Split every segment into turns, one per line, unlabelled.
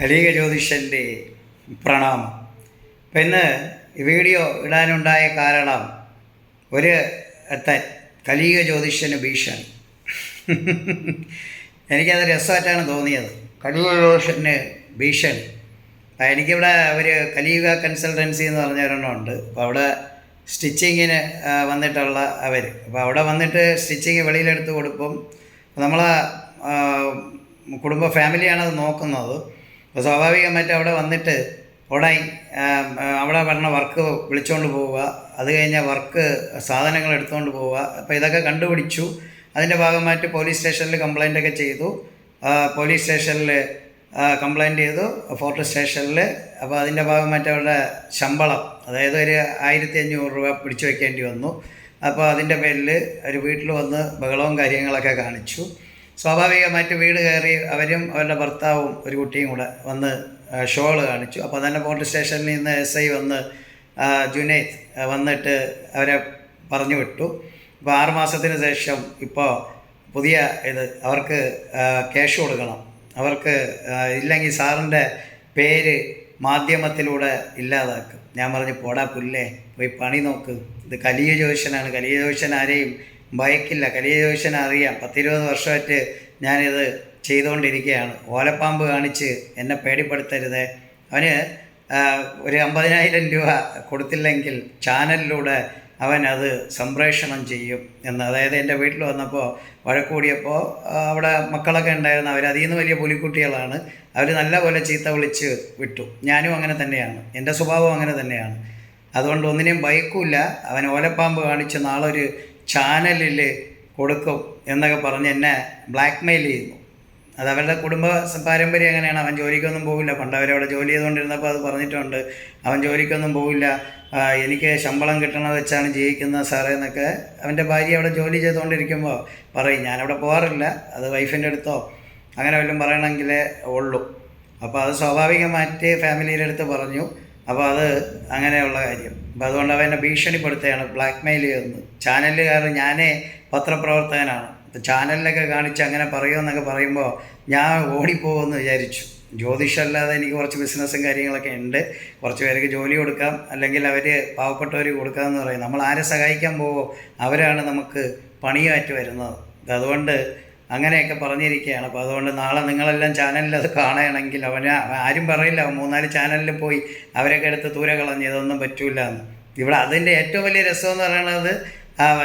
കലിക ജ്യോതിഷന്റെ പ്രണാമം. അപ്പം ഇന്ന് വീഡിയോ ഇടാനുണ്ടായ കാരണം ഒരു എത്തൻ കലിക ജ്യോതിഷന് ഭീഷണി. എനിക്കത് രസമായിട്ടാണ് തോന്നിയത്. കലിക ജ്യോതിഷന് ഭീഷണി എനിക്കിവിടെ ഒരു കലിയുഗ കൺസൾട്ടൻസി എന്ന് പറഞ്ഞ ഒരെണ്ണമുണ്ട് അപ്പോൾ അവിടെ സ്റ്റിച്ചിങ്ങിന് വന്നിട്ടുള്ള അവർ അപ്പോൾ അവിടെ വന്നിട്ട് സ്റ്റിച്ചിങ് വെളിയിലെടുത്ത് കൊടുക്കും. നമ്മളെ കുടുംബ ഫാമിലിയാണ് അത് നോക്കുന്നത്. അപ്പോൾ സ്വാഭാവികമായിട്ട് അവിടെ വന്നിട്ട് ഉടനെ ആ, അവിടെ പറഞ്ഞ വർക്ക് വിളിച്ചുകൊണ്ട് പോവുക. അത് കഴിഞ്ഞാൽ വർക്ക് സാധനങ്ങൾ എടുത്തുകൊണ്ട് പോവുക. അപ്പോൾ ഇതൊക്കെ കണ്ടുപിടിച്ചു. അതിന്റെ ഭാഗമായിട്ട് പോലീസ് സ്റ്റേഷനിൽ കംപ്ലൈന്റ് ഒക്കെ ചെയ്തു. പോലീസ് സ്റ്റേഷനിൽ കംപ്ലൈന്റ് ചെയ്തു. ഫോർട്ട് സ്റ്റേഷനിൽ അപ്പോൾ അതിന്റെ ഭാഗമായിട്ട് അവരുടെ ശമ്പളം അതായത് ഒരു ആയിരത്തി അഞ്ഞൂറ് രൂപ പിടിച്ചു വയ്ക്കേണ്ടി വന്നു. അപ്പോൾ അതിന്റെ പേരിൽ ഒരു വീട്ടിൽ വന്ന് ബഹളവും കാര്യങ്ങളൊക്കെ കാണിച്ചു. സ്വാഭാവികമായിട്ട് വീട് കയറി അവരും അവരുടെ ഭർത്താവും ഒരു കുട്ടിയും കൂടെ വന്ന് ഷോൾ കാണിച്ചു. അപ്പോൾ തന്നെ പോലീസ് സ്റ്റേഷനിൽ നിന്ന് എസ് ഐ വന്ന് ജുനൈദ് വന്നിട്ട് അവരെ പറഞ്ഞു വിട്ടു. ഇപ്പോൾ ആറ് മാസത്തിന് ശേഷം ഇപ്പോൾ പുതിയ ഇത് അവർക്ക് ക്യാഷ് കൊടുക്കണം. അവർക്ക് ഇല്ലെങ്കിൽ സാറിന്റെ പേര് മാധ്യമത്തിലൂടെ ഇല്ലാതാക്കും. ഞാൻ പറഞ്ഞു പോടാ പുല്ലേ പോയി പണി നോക്ക്. ഇത് കലിയ ജോഷനാണ് കലിയ ജോഷൻ ആരെയും ഭയക്കില്ല. കലിയ ജോഷൻ അറിയാം. പത്തിരുപത് വർഷമായിട്ട് ഞാനിത് ചെയ്തുകൊണ്ടിരിക്കുകയാണ്. ഓലപ്പാമ്പ് കാണിച്ച് എന്നെ പേടിപ്പെടുത്തരുത്. അവന് ഒരു അമ്പതിനായിരം രൂപ കൊടുത്തില്ലെങ്കിൽ ചാനലിലൂടെ അവൻ അത് സംപ്രേഷണം ചെയ്യും എന്ന്. അതായത് എന്റെ വീട്ടിൽ വന്നപ്പോൾ വഴക്കൂടിയപ്പോൾ അവിടെ മക്കളൊക്കെ ഉണ്ടായിരുന്നു. അവർ അതിൽ നിന്ന് വലിയ പുലിക്കുട്ടികളാണ്. അവർ നല്ലപോലെ ചീത്ത വിളിച്ച് വിട്ടു. ഞാനും അങ്ങനെ തന്നെയാണ്. എന്റെ സ്വഭാവം അങ്ങനെ തന്നെയാണ്. അതുകൊണ്ട് ഒന്നിനെയും ഭയക്കൂല അവൻ ഓലപ്പാമ്പ് കാണിച്ച് നാളൊരു ചാനലിൽ കൊടുക്കും എന്നൊക്കെ പറഞ്ഞ് എന്നെ ബ്ലാക്ക് മെയിൽ ചെയ്യുന്നു. അത് അവരുടെ കുടുംബ പാരമ്പര്യം എങ്ങനെയാണ്? അവൻ ജോലിക്കൊന്നും പോകില്ല പണ്ട് അവരവിടെ ജോലി ചെയ്തുകൊണ്ടിരുന്നപ്പോൾ അത് പറഞ്ഞിട്ടുണ്ട്. അവൻ ജോലിക്കൊന്നും പോകില്ല എനിക്ക് ശമ്പളം കിട്ടണത് വെച്ചാണ് ജീവിക്കുന്നത് സാറേ എന്നൊക്കെ അവന്റെ ഭാര്യ അവിടെ ജോലി ചെയ്തുകൊണ്ടിരിക്കുമ്പോൾ പറയും. ഞാനവിടെ പോകാറില്ല അത് വൈഫിന്റെ അടുത്തോ അങ്ങനെ വല്ലതും പറയണമെങ്കിലേ ഉള്ളൂ. അപ്പോൾ അത് സ്വാഭാവികമായിട്ട് ഫാമിലിയുടെ അടുത്ത് പറഞ്ഞു. അപ്പോൾ അത് അങ്ങനെയുള്ള കാര്യം. അപ്പോൾ അതുകൊണ്ട് അവനെ ഭീഷണിപ്പെടുത്തുകയാണ് ബ്ലാക്ക് മെയിൽ ചെയ്യുന്നത് ചാനലുകാർ ഞാനേ പത്രപ്രവർത്തകനാണ്. അപ്പം ചാനലിലൊക്കെ കാണിച്ച് അങ്ങനെ പറയുമെന്നൊക്കെ പറയുമ്പോൾ ഞാൻ ഓടിപ്പോകുമെന്ന് വിചാരിച്ചു. ജ്യോതിഷമല്ലാതെ എനിക്ക് കുറച്ച് ബിസിനസ്സും കാര്യങ്ങളൊക്കെ ഉണ്ട്. കുറച്ച് പേർക്ക് ജോലി കൊടുക്കാം അല്ലെങ്കിൽ അവർ പാവപ്പെട്ടവർ കൊടുക്കാമെന്ന് പറയും. നമ്മൾ ആരെ സഹായിക്കാൻ പോവോ? അവരാണ് നമുക്ക് പണിയായിട്ട് വരുന്നത്. അതുകൊണ്ട് അങ്ങനെയൊക്കെ പറഞ്ഞിരിക്കുകയാണ്. അപ്പോൾ അതുകൊണ്ട് നാളെ നിങ്ങളെല്ലാം ചാനലിൽ അത് കാണണമെങ്കിൽ അവന് ആരും പറയില്ല. മൂന്നാൽ ചാനലിൽ പോയി അവരൊക്കെ എടുത്ത് ദൂരെ കളഞ്ഞ് ഇതൊന്നും പറ്റൂല എന്ന്. ഇവിടെ അതിന്റെ ഏറ്റവും വലിയ രസം എന്ന് പറയുന്നത്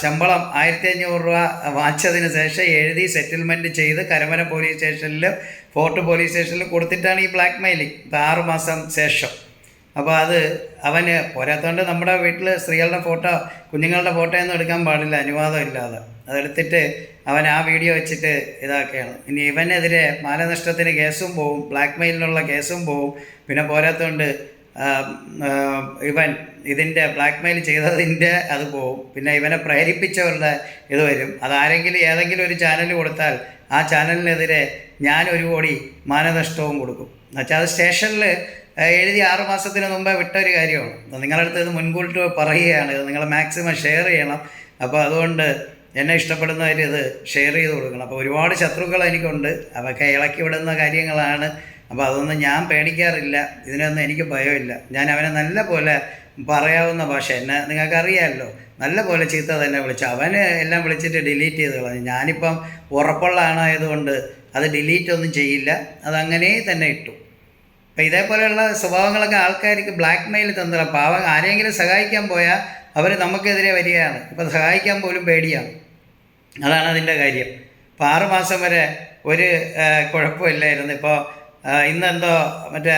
ശമ്പളം ആയിരത്തി അഞ്ഞൂറ് രൂപ വാങ്ങിച്ചതിന് ശേഷം എഴുതി സെറ്റിൽമെന്റ് ചെയ്ത് കരമന പോലീസ് സ്റ്റേഷനിൽ ഫോർട്ട് പോലീസ് സ്റ്റേഷനിൽ കൊടുത്തിട്ടാണ് ഈ ബ്ലാക്ക് മെയിലിംഗ് ഇപ്പോൾ ആറ് മാസം ശേഷം. അപ്പോൾ അത് അവന് പോരാത്തോണ്ട് നമ്മുടെ വീട്ടിൽ സ്ത്രീകളുടെ ഫോട്ടോ കുഞ്ഞുങ്ങളുടെ ഫോട്ടോ ഒന്നും എടുക്കാൻ പാടില്ല. അനുവാദം ഇല്ലാതെ അതെടുത്തിട്ട് അവൻ ആ വീഡിയോ വെച്ചിട്ട് ഇതാക്കുകയാണ്. ഇനി ഇവനെതിരെ മാനനഷ്ടത്തിന് കേസും പോവും ബ്ലാക്ക് മെയിലിനുള്ള കേസും പോവും. പിന്നെ ആ, ഇവൻ ഇതിന്റെ ബ്ലാക്ക് മെയിൽ ചെയ്തതിന്റെ അത് പോവും. പിന്നെ ഇവനെ പ്രേരിപ്പിച്ചവരുടെ ഇത് വരും. അതാരെങ്കിലും ഏതെങ്കിലും ഒരു ചാനൽ കൊടുത്താൽ ആ ചാനലിനെതിരെ ഞാൻ ഒരു കോടി മാനനഷ്ടവും കൊടുക്കും. എന്നുവെച്ചാൽ അത് സ്റ്റേഷനിൽ എഴുതി ആറ് മാസത്തിന് മുമ്പേ വിട്ട ഒരു കാര്യമാണ്. നിങ്ങളുടെ അടുത്ത് ഇത് മുൻകൂട്ടി പറയുകയാണ്. ഇത് നിങ്ങൾ മാക്സിമം ഷെയർ ചെയ്യണം. അപ്പോൾ അതുകൊണ്ട് എന്നെ ഇഷ്ടപ്പെടുന്ന ഇഷ്ടപ്പെടുന്നവർ ഇത് ഷെയർ ചെയ്ത് കൊടുക്കണം. അപ്പോൾ ഒരുപാട് ശത്രുക്കൾ എനിക്കുണ്ട്. അവയൊക്കെ ഇളക്കി വിടുന്ന കാര്യങ്ങളാണ്. അപ്പോൾ അതൊന്നും ഞാൻ പേടിക്കാറില്ല. ഇതിനൊന്നും എനിക്ക് ഭയമില്ല. ഞാൻ അവനെ നല്ല പോലെ പറയാവുന്ന ഭാഷ. എന്നെ നിങ്ങൾക്കറിയാമല്ലോ നല്ല പോലെ ചീത്ത തന്നെ വിളിച്ചു അവന് എല്ലാം വിളിച്ചിട്ട് ഡിലീറ്റ് ചെയ്ത് കളഞ്ഞു. ഞാനിപ്പം ഉറപ്പുള്ള ആണായതുകൊണ്ട് അത് ഡിലീറ്റ് ഒന്നും ചെയ്യില്ല. അതങ്ങനെ തന്നെ ഇട്ടു. അപ്പം ഇതേപോലെയുള്ള സ്വഭാവങ്ങളൊക്കെ ആൾക്കാർക്ക് ബ്ലാക്ക് മെയിൽ തന്നില്ല പാവം ആരെങ്കിലും സഹായിക്കാൻ പോയാൽ അവർ നമുക്കെതിരെ വരികയാണ്. ഇപ്പം സഹായിക്കാൻ പോലും പേടിയാണ്. അതാണ് അതിന്റെ കാര്യം. ഇപ്പോൾ ആറ് മാസം വരെ ഒരു കുഴപ്പമില്ലായിരുന്നു. ഇപ്പോൾ ഇന്നെന്തോ മറ്റേ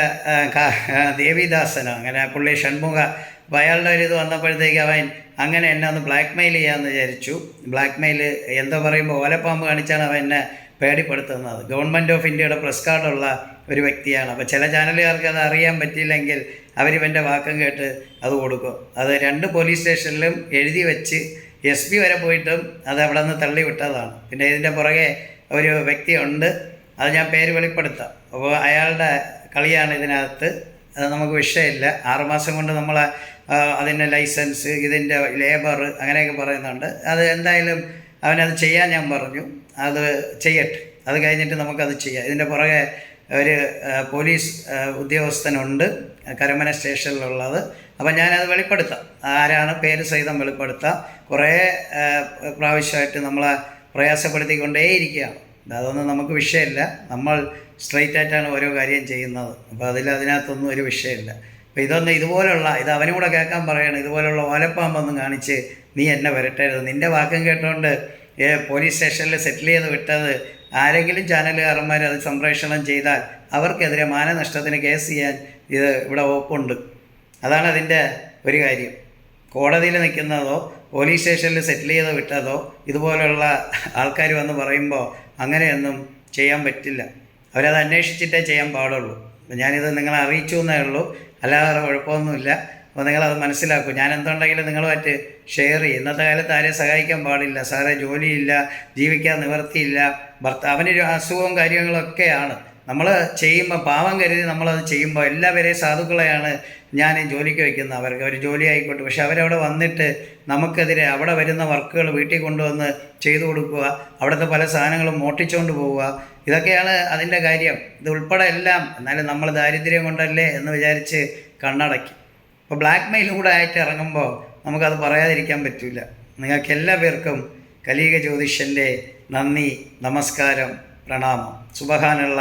ദേവിദാസനോ അങ്ങനെ പുള്ളി ഷൺമുഖ അപ്പോൾ അയാളുടെ ഒരു ഇത് വന്നപ്പോഴത്തേക്ക് അവൻ അങ്ങനെ എന്നെ ഒന്ന് ബ്ലാക്ക് മെയിൽ ചെയ്യാമെന്ന് വിചാരിച്ചു. ബ്ലാക്ക് മെയിൽ എന്തോ പറയുമ്പോൾ ഓലപ്പാമ്പ് കാണിച്ചാണ് അവൻ എന്നെ പേടിപ്പെടുത്തുന്നത്. ഗവൺമെന്റ് ഓഫ് ഇന്ത്യയുടെ പ്രസ് കാർഡുള്ള ഒരു വ്യക്തിയാണ്. അപ്പോൾ ചില ചാനലുകാർക്ക് അത് അറിയാൻ പറ്റിയില്ലെങ്കിൽ അവരിവന്റെ വാക്കം കേട്ട് അത് കൊടുക്കും. അത് രണ്ട് പോലീസ് സ്റ്റേഷനിലും എഴുതി വെച്ച് എസ് പി വരെ പോയിട്ടും അത് അവിടെ നിന്ന് തള്ളി വിട്ടതാണ്. പിന്നെ ഇതിന്റെ പുറകെ ഒരു വ്യക്തിയുണ്ട് അത് ഞാൻ പേര് വെളിപ്പെടുത്താം. അപ്പോൾ അയാളുടെ കളിയാണ് ഇതിനകത്ത്. അത് നമുക്ക് വിഷയമില്ല. ആറുമാസം കൊണ്ട് നമ്മൾ അതിന്റെ ലൈസൻസ് ഇതിന്റെ ലേബർ അങ്ങനെയൊക്കെ പറയുന്നുണ്ട്. അത് എന്തായാലും അവനത് ചെയ്യാൻ ഞാൻ പറഞ്ഞു. അത് ചെയ്യട്ടെ. അത് കഴിഞ്ഞിട്ട് നമുക്കത് ചെയ്യാം. ഇതിന്റെ പുറകെ ഒരു പോലീസ് ഉദ്യോഗസ്ഥനുണ്ട്. കരമന സ്റ്റേഷനിലുള്ളത്. അപ്പം ഞാനത് വെളിപ്പെടുത്താം. ആരാണ് പേര് സഹിതം വെളിപ്പെടുത്താം. കുറേ പ്രാവശ്യമായിട്ട് നമ്മളെ പ്രയാസപ്പെടുത്തിക്കൊണ്ടേയിരിക്കുകയാണ്. അതൊന്നും നമുക്ക് വിഷയമില്ല. നമ്മൾ സ്ട്രൈറ്റ് ആയിട്ടാണ് ഓരോ കാര്യം ചെയ്യുന്നത്. അപ്പോൾ അതിൽ അതിനകത്തൊന്നും ഒരു വിഷയമില്ല. അപ്പോൾ ഇതൊന്നും ഇതുപോലുള്ള ഇത് അവനും കൂടെ കേൾക്കാൻ പറയണം ഇതുപോലുള്ള ഓലപ്പാമ്പൊന്നും കാണിച്ച് നീ എന്നെ വരട്ടരുത്. നിന്റെ വാക്കും കേട്ടോണ്ട് ഏ പോലീസ് സ്റ്റേഷനിൽ സെറ്റിൽ ചെയ്ത് വിട്ടത് ആരെങ്കിലും ചാനലുകാരന്മാർ അത് സംപ്രേഷണം ചെയ്താൽ അവർക്കെതിരെ മാനനഷ്ടത്തിന് കേസ് ചെയ്യാൻ ഇത് ഇവിടെ ഒപ്പുണ്ട് അതാണ് അതിന്റെ ഒരു കാര്യം. കോടതിയിൽ നിൽക്കുന്നതോ പോലീസ് സ്റ്റേഷനിൽ സെറ്റിൽ ചെയ്തോ വിട്ടതോ ഇതുപോലുള്ള ആൾക്കാർ വന്ന് പറയുമ്പോൾ അങ്ങനെയൊന്നും ചെയ്യാൻ പറ്റില്ല. അവരത് അന്വേഷിച്ചിട്ടേ ചെയ്യാൻ പാടുള്ളൂ. ഞാനിത് നിങ്ങളെ അറിയിച്ചു എന്നേ ഉള്ളൂ. അല്ലാതെ കുഴപ്പമൊന്നുമില്ല. അപ്പോൾ നിങ്ങളത് മനസ്സിലാക്കും. ഞാൻ എന്തുണ്ടെങ്കിലും നിങ്ങളുമായിട്ട് ഷെയർ ചെയ്യും. ഇന്നത്തെ കാലത്ത് ആരെയും സഹായിക്കാൻ പാടില്ല. സാറേ ജോലിയില്ല ജീവിക്കാൻ നിവർത്തിയില്ല ഭർത്താവിനൊരു അസുഖവും കാര്യങ്ങളൊക്കെയാണ്. നമ്മൾ ചെയ്യുമ്പോൾ പാവം കരുതി നമ്മളത് ചെയ്യുമ്പോൾ എല്ലാവരെയും സാധുക്കളെയാണ് ഞാൻ ജോലിക്ക് വയ്ക്കുന്നത് അവർക്ക് ഒരു ജോലി ആയിക്കോട്ടെ. പക്ഷെ അവരവിടെ വന്നിട്ട് നമുക്കെതിരെ അവിടെ വരുന്ന വർക്കുകൾ വീട്ടിൽ കൊണ്ടുവന്ന് ചെയ്തു കൊടുക്കുക അവിടുത്തെ പല സാധനങ്ങളും മോട്ടിച്ചുകൊണ്ട് പോവുക ഇതൊക്കെയാണ് അതിന്റെ കാര്യം. ഇത് ഉൾപ്പെടെ എല്ലാം എന്നാലും നമ്മൾ ദാരിദ്ര്യം കൊണ്ടല്ലേ എന്ന് വിചാരിച്ച് കണ്ണടക്കി അപ്പോൾ ബ്ലാക്ക് മെയിലും കൂടെ ആയിട്ട് ഇറങ്ങുമ്പോൾ നമുക്കത് പറയാതിരിക്കാൻ പറ്റില്ല. നിങ്ങൾക്ക് എല്ലാ പേർക്കും കലീക ജ്യോതിഷന്റെ നന്ദി നമസ്കാരം പ്രണാമം. സുബഹാനുള്ള